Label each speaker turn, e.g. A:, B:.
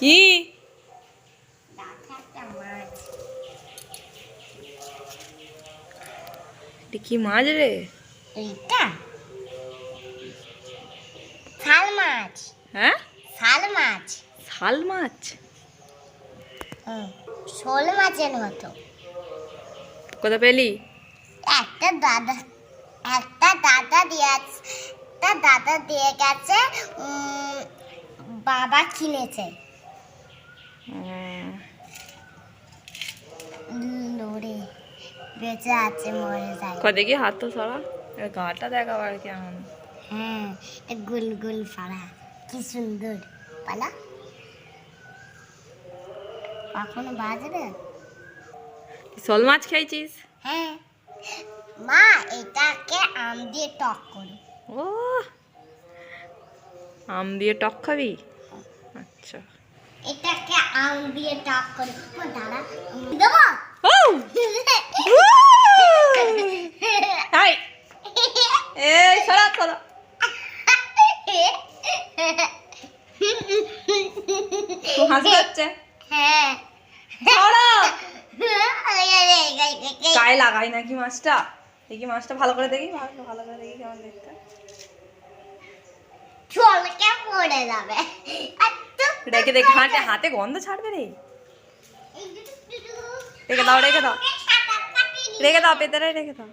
A: কি? কি মাছ রে?
B: এইটা? শাল মাছ।
A: হ্যাঁ?
B: শাল মাছ।
A: শাল মাছ?
B: শোল মাছের মতো।
A: কোথা পেলি?
B: একটা দাদা একটা দাদা দিয়ে একটা দাদা দিয়ে গেছে বাবা কিনেছে। বেঁচে আছে মরে যায়।
A: ক দেখি হাত তো সরা। এর গাটা দেখাবো আর কেমন।
B: হ্যাঁ এ গুল গুল ফাড়া। কি সুন্দর। পালা। কখনো বাজবে?
A: শোল মাছ খেয়েছিস?
B: হ্যাঁ। মা এটাকে আম দিয়ে টক করি।
A: ও আম দিয়ে টক খাবি? আচ্ছা।
B: এটাকে আম দিয়ে টক করি। ও দাঁড়া দেবো?
A: হাই এই সরা সরা। তো হাসি হচ্ছে।
B: হ্যাঁ।
A: সরা। গায়ে লাগাই নাকি মাছটা? দেখি মাছটা ভালো করে দেখি ভালো করে দেখি কেমন দেখতে।
B: চলকে পড়ে যাবে।
A: রেখে দেখি হাতে হাতে গন্ধ ছাড়বে রে। রেখে দাও রেখে দাও। রেখে দাও পেতারে রেখে দাও।